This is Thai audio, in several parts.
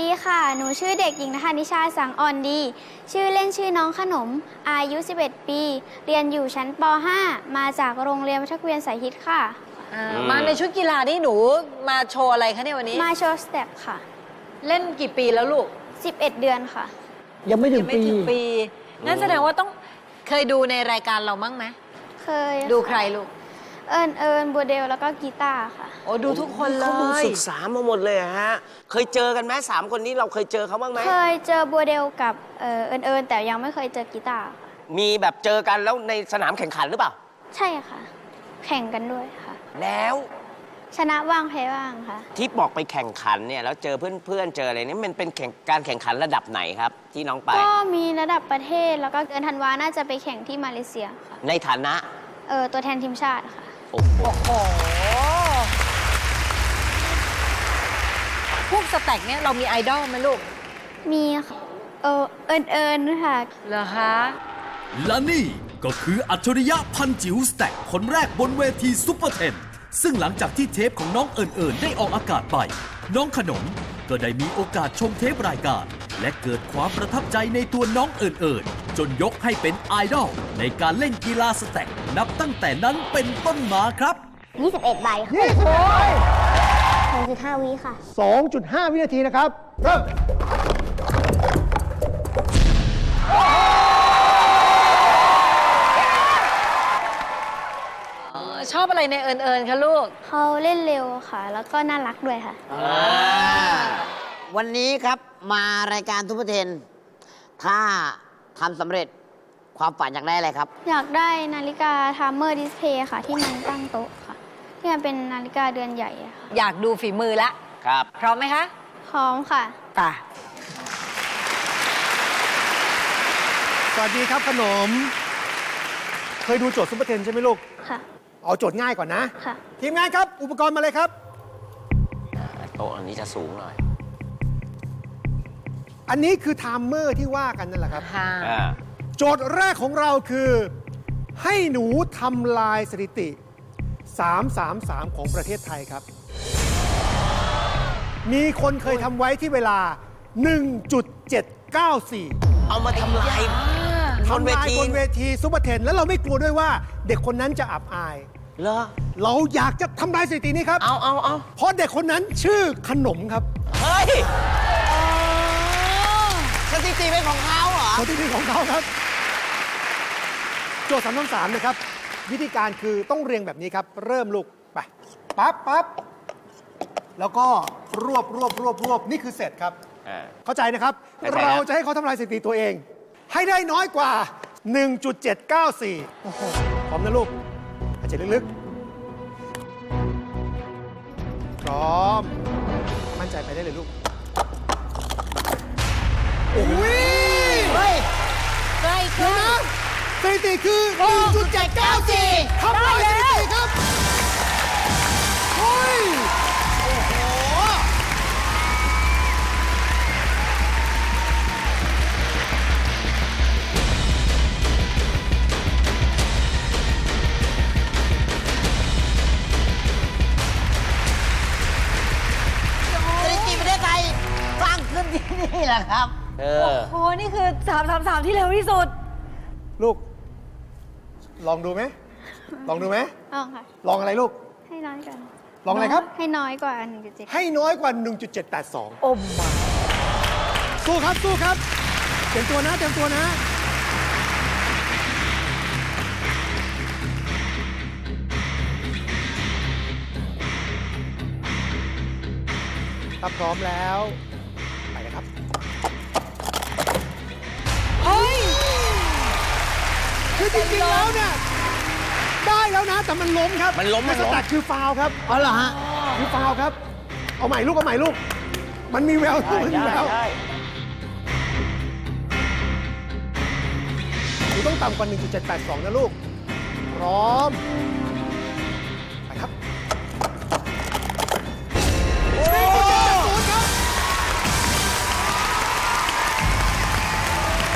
ดีค่ะ หนูชื่อเด็กหญิงนภานิชาสังอ่อนดี ชื่อเล่นชื่อน้องขนม อายุ 11 ปี เรียนอยู่ชั้นป .5 มาจากโรงเรียนวัชเวียนสายฮิตค่ะ อ่าอืมมาในชุดกีฬานี่หนูมาโชว์อะไรคะเนี่ยวันนี้ มาโชว์สเต็ปค่ะ เล่นกี่ปีแล้วลูก11 เดือนค่ะ ยังไม่ถึยังงไม่ปี ถึงปีงั้นแสดงว่าต้องเคยดูในรายการเรามั้งไหมเคยดูะใครลูก เอิญเอิญบัวเดลแล้วก็กีตาร์ค่ะ โอ้ดูทุกคนเลเขาดูย ศึกษามาหมดเลยอะฮะ เคยเจอกันไหมสามคนนี้เราเคยเจอเขาบ้างไหม เคยเจอบัวเดลกับเอ่อเอิญเอิญแต่ยังไม่เคยเจอกีตาร์ค่ะมีแบบเจอกันแล้วในสนามแข่งขันหรือเปล่า ใช่ค่ะ แข่งกันด้วยค่ะ แล้วชนะบ้างแพ้บ้างค่ะ ที่บอกไปแข่งขันเนี่ยแล้วเจอเพื่อนๆเจออะไรนี่มันเป็นแข่งการแข่งขันระดับไหนครับ ที่น้องไป ก็มีระดับประเทศแล้วก็เดือนธันวาน่าจะไปแข่งที่มาเลเซียค่ะในฐานะ เออตัวแทนทีมชาติค่ะ โอ้โหโอ้โหพวกสแต็กเนี่ยเรามีไอดอลไหมลูก มีค่ะเออเอิญเอิญค่ะ เหรอคะและนี่ก็คืออัจฉริยะพันจิ๋วสแต็กคนแรกบนเวทีซุปเปอร์เทนซึ่งหลังจากที่เทปของน้องเอิญเอิญได้ออกอากาศไป น้องขนมก็ได้มีโอกาสชมเทปรายการ และเกิดความประทับใจในตัวน้องเอิญเอิญ จนยกให้เป็นไอดอลในการเล่นกีฬาสแต็กนับตั้งแต่นั้นเป็นต้นมาครับ 21 ใบค่ะยี่สิบใบ2.5วิค่ะ 2.5 วินาทีนะครับ เริ่มเออชอบอะไรในเอิญเอิญคะลูก เขาเล่นเร็วค่ะ แล้วก็น่ารักด้วยค่ะ วันนี้ครับมารายการทุกเทนถ้า ทำสำเร็จความฝันอยากได้อะไรครับ อยากได้นาฬิกาทามเมอร์ดิสเพย์ค่ะ ที่มันตั้งโต๊ะค่ะ ที่มันเป็นนาฬิกาเดือนใหญ่อะค่ะอยากดูฝีมือละครับ พร้อมไหมคะพร้อมค่ะป่ะสวัสดีครับขนม เคยดูโจทย์ซุปเปอร์เทนใช่ไหมลูก ค่ะ เอาโจทย์ง่ายก่อนนะ ค่ะ ทีมงานครับ อุปกรณ์มาเลยครับ โต๊ะอันนี้จะสูงหน่อย อันนี้คือไทม์เมอร์ที่ว่ากันนั่นแหละครับ ค่ะ อ่าโจทย์แรกของเราคือ ให้หนูทำลายสถิติ 333 ของประเทศไทยครับ มีคนเคยทำไว้ที่เวลา 1.794เอามาทำลายบนเวทำลายทีบนเวทีซุปเปอร์เทน แล้วเราไม่กลัวด้วยว่าเด็กคนนั้นจะอับอาย เหรอ เราอยากจะทำลายสถิตินี้ครับ เอาเอาเอาเพราะเด็กคนนั้นชื่อขนมครับ เฮ้ยสถิ ติเป็นของเขาเหรอสถิติของเขาครับ โจทย์สามสามนะครับ วิธีการคือต้องเรียงแบบนี้ครับ เริ่มลูกไปปั๊บปั๊บแล้วก็รวบรวบรวบรวบนี่คือเสร็จครับ อ่า เข้าใจนะครับ เข้าใจครับ เราจะให้เขาทำลายสถิติตัวเอง ให้ได้น้อยกว่า 1.794 โอ้โหพร้อมนะลูกหายใจลึกๆ พร้อม มั่นใจไปได้เลยลูกโอ้ยเฮ้ยใกล้เดี๋ยวนะสถิติคือ 1.794 ทำลายสถิติครับเฮ้ยสถิติประเทศไทยสร้างขึ้นที่นี่แหละครับ เอโอ้อ โห นี่คือ 333 ที่เร็วที่สุด ลูก ลองดูไหม ลองดูไหมลองค่ะ ลองอะไรลูก ให้น้อยกว่าลองอะไรครับ ให้น้อยกว่า1.7ให้น้อยกว่า 1.782 โอ้มาสู้ครับ สู้ครับ เตรียมตัวนะ เตรียมตัวนะ ถ้าพร้อมแล้ว คือจริงๆแล้วเนี่ยได้แล้วนะแต่มันล้มครับมันล้มมันสล้มแต็กคือฟาวล์ครับอ๋อเหรอฮะคือฟาวล์ครับ เอาใหม่ลูกเอาใหม่ลูก มันมีแววลูกมันมีแววได้หนูต้องต่ำกว่า 1.782 นะลูก พร้อม ไปครับ1.780ครับ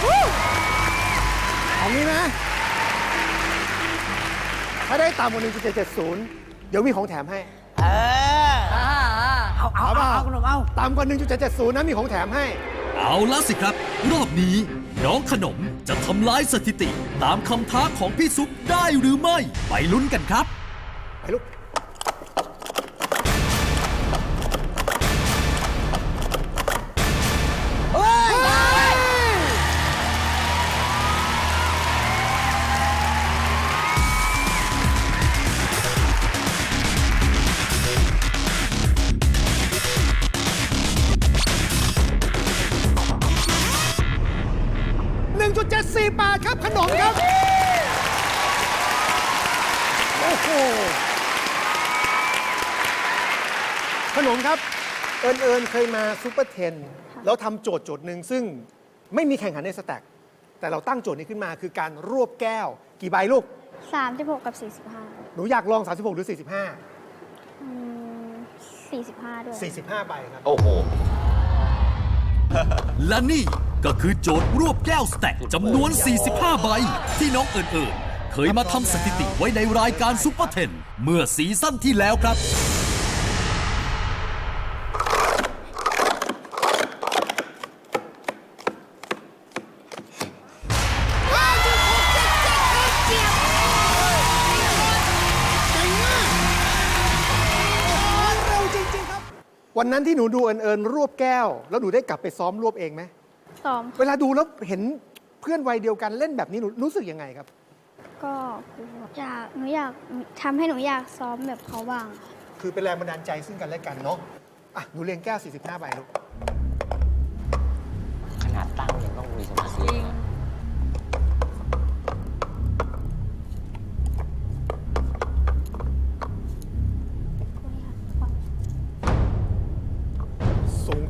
วู้เอางี้นะ ถ้าได้ต่ำกว่า1.770 เดี๋ยวมีของแถมให้ เออ อ่าเอาเอาเอาเปล่เอาขนมเอา ต่ำกว่า 1.770 นะมีของแถมให้ เอาละสิครับ รอบนี้ น้องขนมจะทำลายสถิติ ตามคำท้าของพี่ซุปได้หรือไม่ ไปลุ้นกันครับ ไปลูก 1.74บาทครับขนมครับ โอ้โห ขนมครับ เอิญเอิญเคยมาซูเปอร์เทนแล้วทำโจทย์โจทย์หนึ่งซึ่งไม่มีแข่งขันในสแต็กแต่เราตั้งโจทย์นี้ขึ้นมาคือการรวบแก้ว กี่ใบลูก 36 กับหนูอยากลอง 36 หรือ45 45 อืม45 ด้วย 45 ใบครับ โอ้โห และนี่ก็คือโจทย์รวบแก้วสแต็กจำนวน 45 ใบ ที่น้องเอิญเอิญเคยมาทำสถิติไว้ในรายการซุปเปอร์เทนเมื่อซีซั่นที่แล้วครับ วันนั้นที่หนูดูเอิญเอิญรวบแก้ว แล้วหนูได้กลับไปซ้อมรวบเองไหมซ้อมเวลาดูแล้วเห็นเพื่อนวัยเดียวกันเล่นแบบนี้หนูรู้สึกยังไงครับ ก็อยากหนูอยากทำให้หนูอยากซ้อมแบบเขาบ้าง คือเป็นแรงบันดาลใจซึ่งกันและกันเนาะอะหนูเรียงแก้ว 45ใบลูก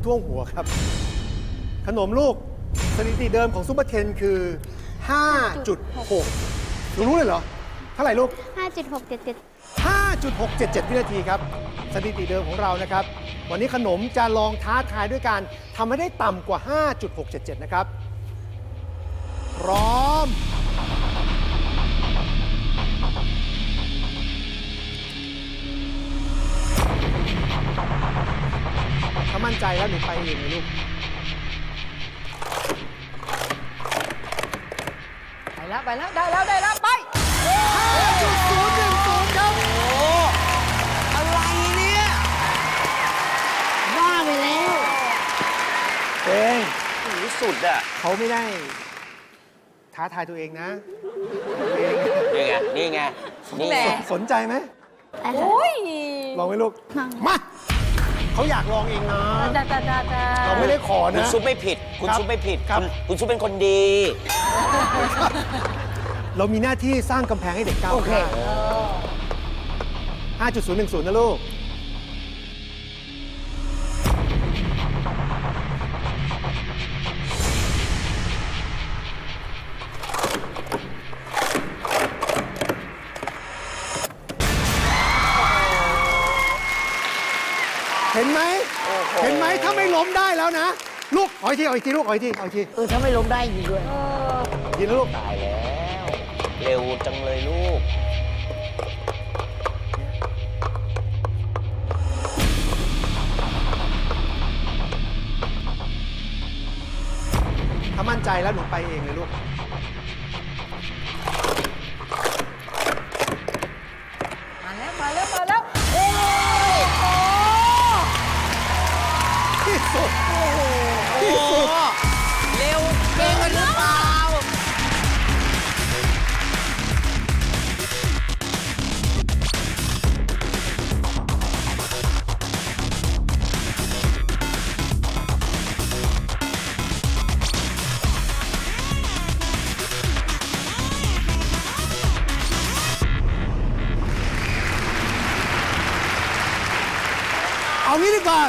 ท่วมหัวครับ ขนมลูกสถิติเดิมของซุปเปอร์เทนคือ 5.6หนูรู้เลยเหรอ เท่าไหร่ลูก 5.677 5.677 วินาทีครับ สถิติเดิมของเรานะครับ วันนี้ขนมจะลองท้าทายด้วยการทำให้ได้ต่ำกว่า 5.677 นะครับ พร้อม ใจแล้วหนูไปเองเลยลูก ไปแล้วไปแล้วได้แล้วได้แล้วไป5.010ครับอะไรเนี่ยบ้าไปแล้วเองที่สุดอะเขาไม่ได้ ท้าทายตัวเองนะเองนี่ไงนี่ไงนี่แหไงมสนใจไหม โอ้ยลองไหมลูกลองมา เขาอยากลองเองนะ จ้าจ้าจ้าจ้าเราไม่ได้ขอคุณนะ ซุปไม่ผิด คุณครับซุปไม่ผิด ครับ คุณคุณซุปเป็นคนดี เรามีหน้าที่สร้างกำแพงให้เด็กก้าวข้าม5.010 นะลูก แล้วนะ ลูกเอาอีกทีเอาอีกทีลูกเอาอีกทีเอาอีกทีเออถ้าไม่ล้มได้จริงด้วยอีกทีนะลูกตายแล้ว เร็วจังเลยลูก ถ้ามั่นใจแล้วหนูไปเองเลยลูก งี้ดีกว่า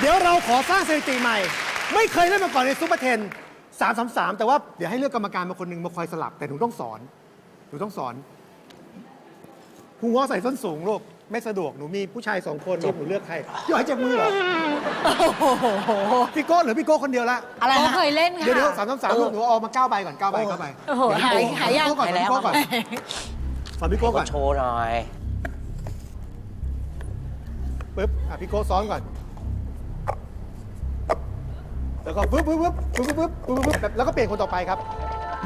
เดี๋ยวเราขอสร้างสถิติใหม่ ไม่เคยเล่นมาก่อนในซูเปอร์เทนสามสามสามแต่ว่าเดี๋ยวให้เลือกกรรมการมาคนหนึ่งมาคอยสลับแต่หนูต้องสอนหนูต้องสอนครูง้อใส่ส้นสูงลูกไม่สะดวกหนูมีผู้ชายสองคนลูกหนูเลือกใครพี่หอยเจ็บมือเหรอพี่โก้เหรือพี่โก้คนเดียวละอะไรโอ้ฮะ เคยเล่นค่ะเดี๋ยวเดี๋ยวสามสามสามลูกหนูเอามาเก้าใบก่อนเก้าใบเก้าใบโอ้โหเดี๋วหายหายากสอนพี่โก้ก่อนสอนพี่โก้ก่อนสอนพี่โก้ก่อน โชว์หน่อย ปึ๊บอะพี่โก้ซ้อนก่อน แล้วก็ปึ๊บปึ๊บปึ๊บปึ๊บปึ๊บปึ๊บปึ๊บแบบแล้วก็เปลี่ยนคนต่อไปครับ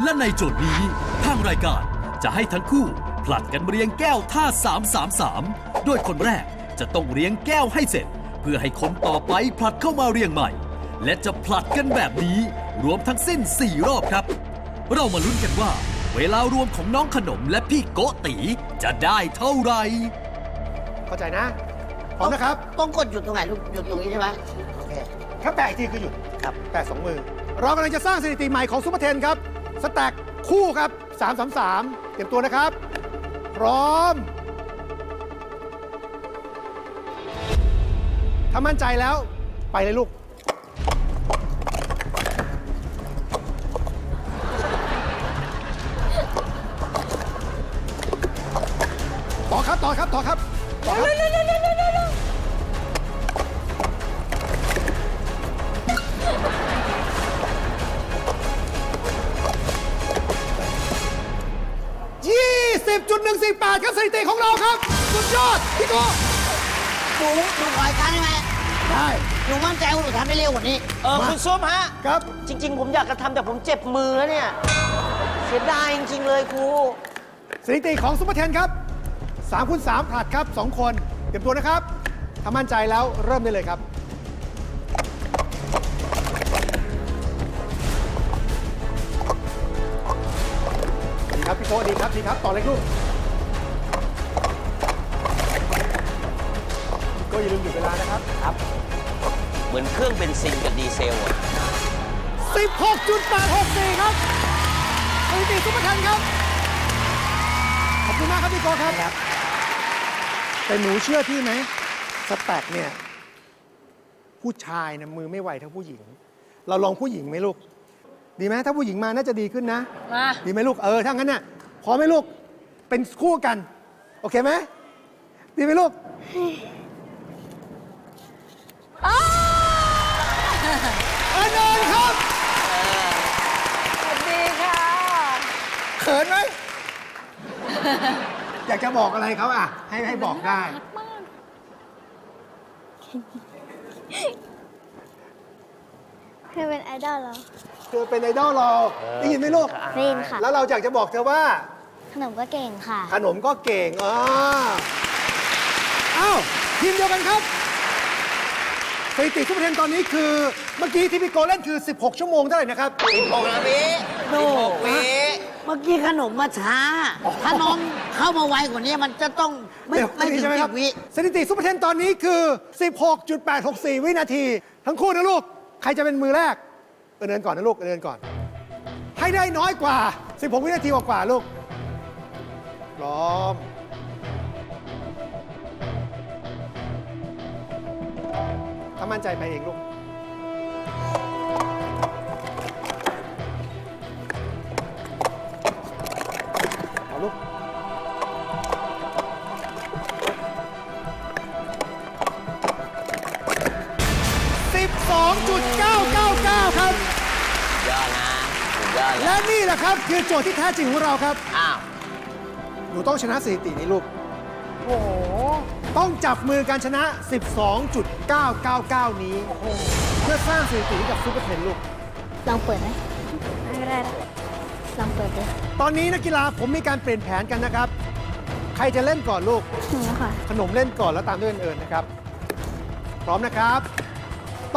และในโจทย์นี้ทางรายการจะให้ทั้งคู่ผลัดกันเรียงแก้วท่า 333 โดยคนแรกจะต้องเรียงแก้วให้เสร็จ เพื่อให้คนต่อไปผลัดเข้ามาเรียงใหม่ และจะผลัดกันแบบนี้รวมทั้งสิ้น 4 รอบครับ เรามาลุ้นกันว่า เวลารวมของน้องขนมและพี่โกตีจะได้เท่าไหร่เข้าใจนะ พร้อมนะครับ ต้องกดหยุดตรงไหนลูกหยุดตรงนี้ใช่ไหมโอเคแค่แปะอีกทีคือหยุดครับแปะสองมือ เรากำลังจะสร้างสถิติใหม่ของซุปเปอร์เทนครับ สแต็กคู่ครับ 333 เตรียมตัวนะครับ พร้อม ถ้ามั่นใจแล้วไปเลยลูก หนูหนูขออีกครั้งได้ไหมได้หนูมั่นใจว่าหนูทำได้เร็วกว่านี้เออคุณส้มฮะ ครับ จริง ๆ ผมอยากจะทำแต่ผมเจ็บมือเนี่ยเสียดายจริง ๆ เลยครู สถิติของซุปเปอร์เทนครับ3คูณ3ผลัดครับ 2 คนเตรียมตัวนะครับถ้ามั่นใจแล้วเริ่มได้เลยครับ ดีครับพี่โกดีครับดีครับ ต่อเลยลูก กอย่าลืมหยุดเวลานะครับ ครับ เหมือนเครื่องเบนซินกับดีเซลอะ16.864 ครับสถิติซุปเปอร์เทนครับ ขอบคุณมากครับพี่โกครับ แต่หนูเชื่อพี่ไหมสแต็กเนี่ย ผู้ชายนะมือไม่ไหวเท่าผู้หญิง เราลองผู้หญิงไหมลูก ดีไหมถ้าผู้หญิงมาน่าจะดีขึ้นนะ มา ดีไหมลูก เออ ถ้างั้นน่ะพร้อมไหมลูก เป็นคู่กัน โอเคไหม ดีไหมลูก อานนท์ครับสวัสดีค่ะ เขินไหม อยากจะบอกอะไรเขาอะ ให้ให้บอกได้ เธอเป็นไอดอลเหรอ เธอเป็นไอดอลเราได้ยินไหมลูก ได้ยินค่ะ แล้วเราอยากจะบอกเธอว่า ขนมก็เก่งค่ะ ขนมก็เก่งอ่าอ้าวทีมเดียวกันครับ สถิติซุปเปอร์เทนตอนนี้คือเมื่อกี้ที่พี่โกเล่นคือ 16 ชั่วโมงเท่าไหร่นะครับ16นาทีโน่16วิ เมื่อกี้ขนมมาช้า ถ้าน้องเข้ามาไวกว่านี้มันจะต้องไม่เดี๋ยวไม่ถึงใช่ไหมสิครับบวิสถิติซุปเปอร์เทนตอนนี้คือ 16.864 วินาที ทั้งคู่นะลูก ใครจะเป็นมือแรกเดินก่อนนะลูกเดินก่อน ให้ได้น้อยกว่า 16 วินาทีกว่าๆลูกพร้อมามั่นใจไปเองลูก เอาลูก 12.999 ครับ ยอดนะสุดยอดเลและยนี่แหละครับ คือโจทย์ที่แท้จริงของเราครับ อ้าว หนูต้องชนะสถิตินี้ลูก โอ้โห ต้องจับมือการชนะ 12.999 นี้ เพื่อสร้างสถิติให้กับซูเปอร์เทนลูก ลองเปิดไหมไม่ได้ละลองเปิดดูตอนนี้นักกีฬาผมมีการเปลี่ยนแผนกันนะครับ ใครจะเล่นก่อนลูก หนูค่ะ ขนมเล่นก่อนแล้วตามด้วยเอิญๆนะครับ พร้อมนะครับ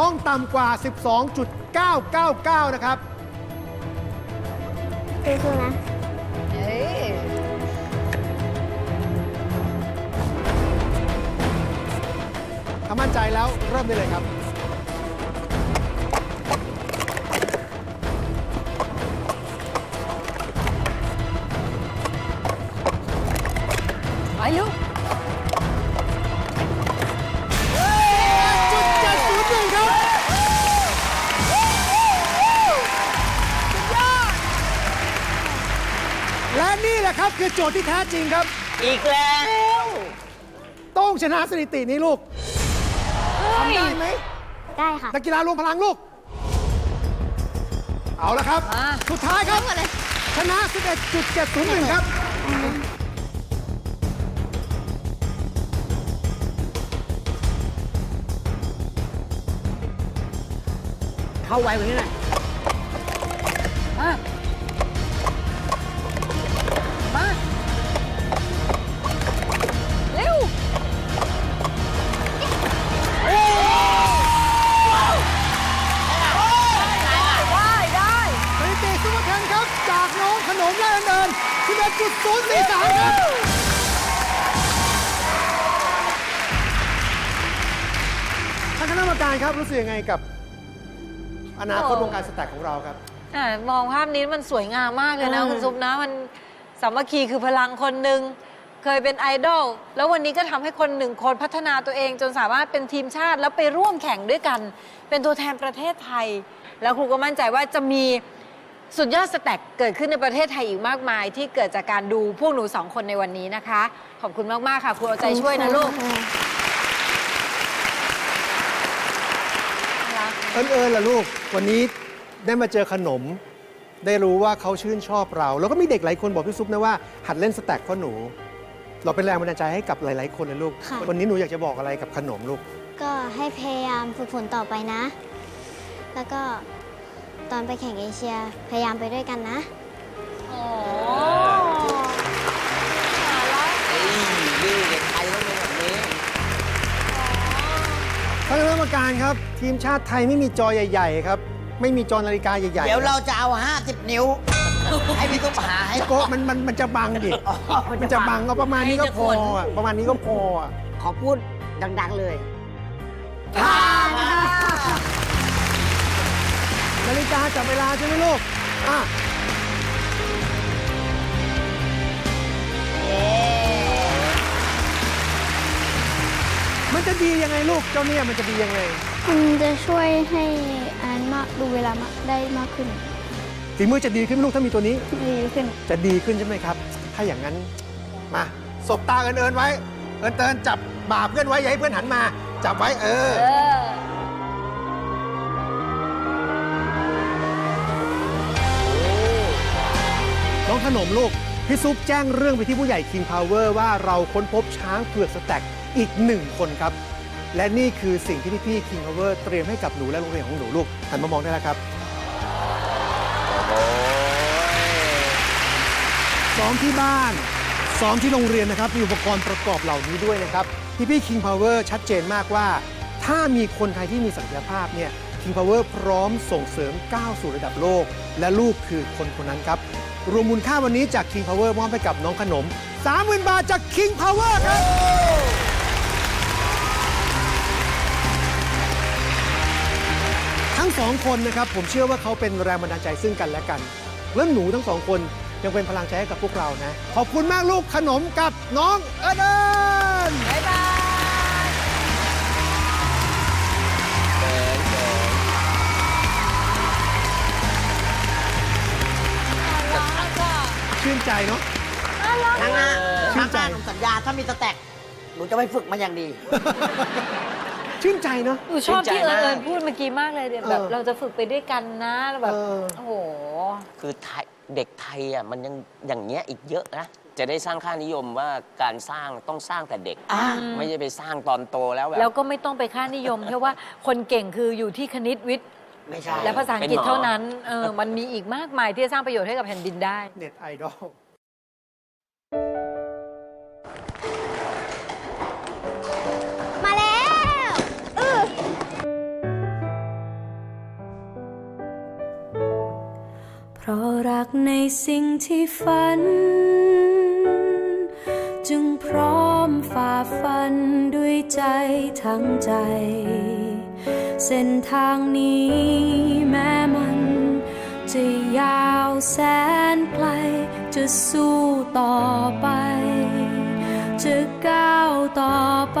ต้องต่ำกว่า 12.999 นะครับสู้ๆนะ มั่นใจแล้วเริ่มได้เลยครับ ไปลูกจุดเจ็ดศูนย์หนึ่งครับ และนี่แหละครับคือโจทย์ที่แท้จริงครับ อีกแล้ว ต้องชนะสถิตินี้ลูก ทำได้ไหมได้ค่ะ นักกีฬารวมพลังลูก เอาละครับมาสุดท้ายครับชนะ 11.701 ครับทเข้าไวกว่านี้หน่อย คณะกรรมการครับรู้สึกยังไงกับ อนาคตวงการสแต็กของเราครับ อะมองภาพนี้มันสวยงามมากเลยนะเออ คุณซุปนะมันสามัคคีคือพลังคนหนึ่งเคยเป็นไอดอลแล้ววันนี้ก็ทำให้คนหนึ่งคนพัฒนาตัวเองจนสามารถเป็นทีมชาติแล้วไปร่วมแข่งด้วยกัน เป็นตัวแทนประเทศไทย แล้วครูก็มั่นใจว่าจะมีสุดยอดสแต็กเกิดขึ้นในประเทศไทยอีกมากมาย ที่เกิดจากการดูพวกหนูสองคนในวันนี้นะคะ ขอบคุณมากๆค่ะครูเอาใจช่วยนะลูก เอิญเอิญล่ะลูก วันนี้ได้มาเจอขนม ได้รู้ว่าเขาชื่นชอบเรา แล้วก็มีเด็กหลายคนบอกพี่ซุปนะว่า หัดเล่นสแต็กเพราะหนู เราเป็นแรงบันดาลใจให้กับหลาย ๆ คนเลยลูก ค่ะ วันนี้หนูอยากจะบอกอะไรกับขนมลูก ก็ให้พยายามฝึกฝนต่อไปนะ แล้วก็ตอนไปแข่งเอเชียพยายามไปด้วยกันนะ โอ้ รรมการครับ ทีมชาติไทยไม่มีจอใหญ่ ๆ ครับ ไม่มีจอนาฬิกาใหญ่ๆเดี๋ยวคเราบจะเอา 50 นิ้ว ให้พี่ตุ๊กหาให้ โกะมันมันมันจะบังดิมันจะบังก็ประมาณนี้ก็พออะประมาณนี้ก็พออะ ขอพูดดัง ๆ เลยนาฬิกาจับเวลาใช่ไหมลูก อะ จะดียังไงลูก เจ้าเนี่ยมันจะดียังไง มันจะช่วยให้อ่านมากดูเวลามากได้มากขึ้น ฝีมือจะดีขึ้นไหมลูกถ้ามีตัวนี้ ดีขึ้น จะดีขึ้นใช่ไหมครับ ถ้าอย่างนั้น มาสบตาเอินเอินไว้ เอินเอินจับบ่าเพื่อนไว้อย่าให้เพื่อนหันมา จับไว้เออ เออ น้องขนมลูก พี่ซุปแจ้งเรื่องไปที่ผู้ใหญ่ King Power ว่าเราค้นพบช้างเผือกสแต็ก อีกหนึ่งคนครับ และนี่คือสิ่งที่พี่ๆ King Power เตรียมให้กับหนูและโรงเรียนของหนูลูกหันมามองได้แล้วครับซ้อมที่บ้านซ้อมที่โรงเรียนนะครับมีอุปกรณ์ประกอบเหล่านี้ด้วยนะครับพี่ๆ King Power ชัดเจนมากว่า ถ้ามีคนไทยที่มีศักยภาพเนี่ย King Power พร้อมส่งเสริมก้าวสู่ระดับโลก และลูกคือคนคนนั้นครับ รวมมูลค่าวันนี้จาก King Power มอบให้กับน้องขนม 30,000 บาทจาก King Power ครับ สองคนนะครับผมเชื่อว่าเขาเป็นแรงบันดาลใจซึ่งกันและกันและหนูทั้งสองคนยังเป็นพลังใจให้กับพวกเรานะ ขอบคุณมากลูกขนมกับน้องเอิญเอิญบ๊ายบายชื่นใจเนาะ ครั้งหน้าชื่ครั้นงใจ หน้าหนูสัญญาถ้ามีสแต็กหนูจะไปฝึกมาอย่างดี ชื่นใจเนาะ หนูชอบชื่ที่นใจเอิญมากเอิญพูดเมื่อกี้มากเลยเนี่ยแบบเออ เราจะฝึกไปด้วยกันนะแล้วแบบเออ โอ้โห คือไทยเด็กไทยอะมันยังอย่างเงี้ยอีกเยอะนะ จะได้สร้างค่านิยมว่าการสร้างต้องสร้างแต่เด็กอ่าไม่ใช่ไปสร้างตอนโตแล้วแบบ แล้วก็ไม่ต้องไปค่านิยม เพราะว่าคนเก่งคืออยู่ที่คณิตวิทย์ ไม่ใช่ และภาษาอังกฤษเป็นหมอเท่านั้นเออมันมีอีกมากมายที่จะสร้างประโยชน์ให้กับแผ่นดินได้ เน็ตไอดอล รักในสิ่งที่ฝัน จึงพร้อมฝ่าฟันด้วยใจทั้งใจ เส้นทางนี้แม้มันจะยาวแสนไกล จะสู้ต่อไป จะก้าวต่อไป